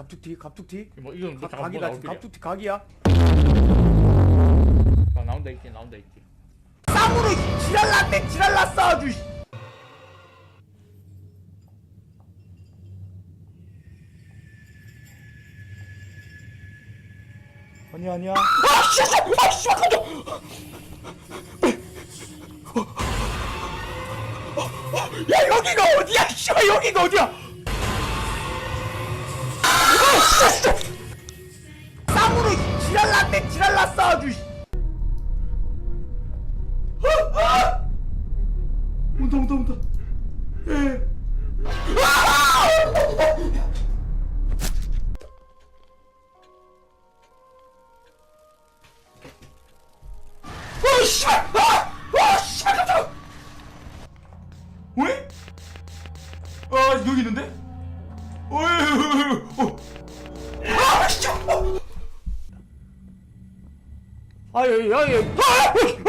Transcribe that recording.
갑툭튀 갑툭튀? 뭐 이건 뭐 각, 뭐 각이다 지금 갑툭튀 각이야. 아, 나온다 있지 나온다 있지 쌍으로 지랄났네 지랄났어 아주 씨. 아니야 아니야. 아씨 아씨 깜짝. 야 여기가 어디야 씨발 여기가 어디야 지랄났네 지랄났어 아주 씨. 아! 아! 온다 온다 온다 예. 어 씨발 아! 아 씨발 깜짝아 왜? 아 여기 있는데? 어이 어. 아 씨발 아예예예 아! 어,